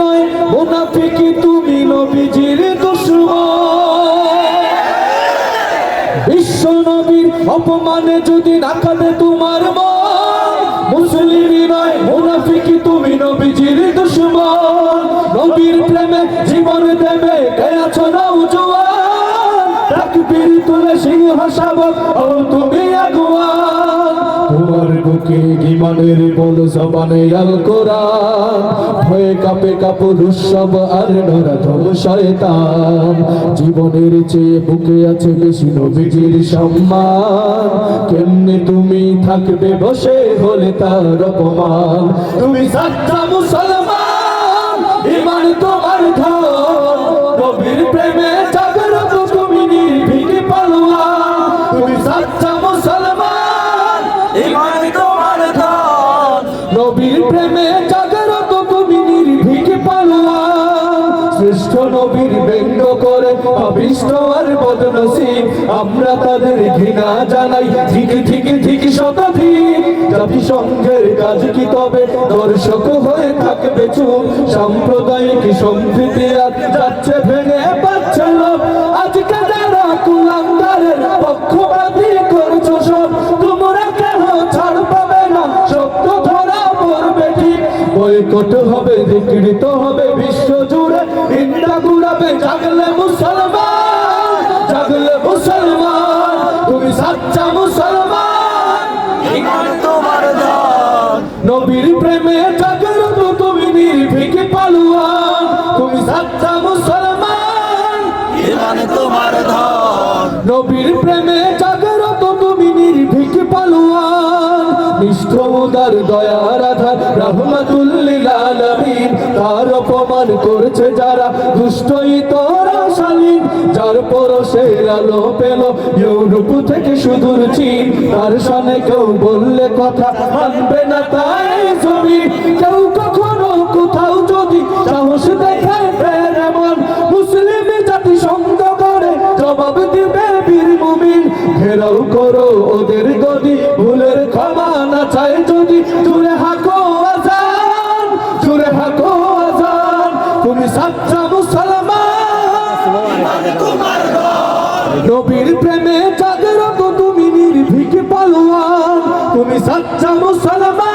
নয় নবীর অপমানে যদি কাঁদে তোমার মন, মুসলিমই নয় মুনাফিকি তুমি নবীজির দুশ্মন। নবীর প্রেমে জীবন দেবে গেছ না উজওয়ান তাকবীর তুলে সিংহ শাবক ও তুমি বুকে ইমানের বল জবানে আল কোরআন। ভয়ে কাপে কাপড় উৎসব আর নরাধম শয়তান। জীবনের চেয়ে বুকে আছে বেশি নবীজির সম্মান। কেমনে তুমি থাকবে বসে হলে তার অপমান? তুমি সাচ্চা মুসলমান নবীর প্রেমে জাগ্রত তুমি নির্ভীক পালোয়ান শ্রেষ্ঠ নবীর ব্যঙ্গ করে অবিষ্ট আর বদনসিব। আমরা তাদের ঘৃণা জানাই, ঠিক ঠিক ঠিক শতাধিক। জাতিসংঘের কাজ কি তবে? দর্শক হয়ে থাকবে চুপ। সাম্প্রদায়িক সম্প্রীতি আর যাচ্ছে ভেঙে বয়কট হবে বিকৃত হবে বিশ্ব জুড়ে। ইন্ডা গুড়াবে জাগলে মুসলমান জাগলে মুসলমান তুমি সাচ্চা মুসলমান। তোমার নবীর প্রেমে জাগরত তুমি নির্ভীক পালুয়ান তুমি সাচ্চা মুসলমান। ইমান তোমার ধন নবীর প্রেমে জাগরত তুমি নির্ভীক পালুয়ান নিষ্ঠ উদার দয়ার তার অপমান করছে যারা দুষ্টই তোরা শালীন, যার পরশের আলো পেল ইউরোপ থেকে সুদূর চীন। তার সামনে কেউ বললে কথা মানবে না তাই ছবি। কেউ কখনো কোথাও যদি সাহস করে জবাব ঘেরাও করো ওদের গদি, ভুলের ক্ষমা না চাই যদি জুড়ে হাকো সাচ্চা মুসলমান। তোমার নবীর প্রেমে যাদের তুমি নির্ভীক পালোয়ান। তুমি সাচ্চা মুসলমান।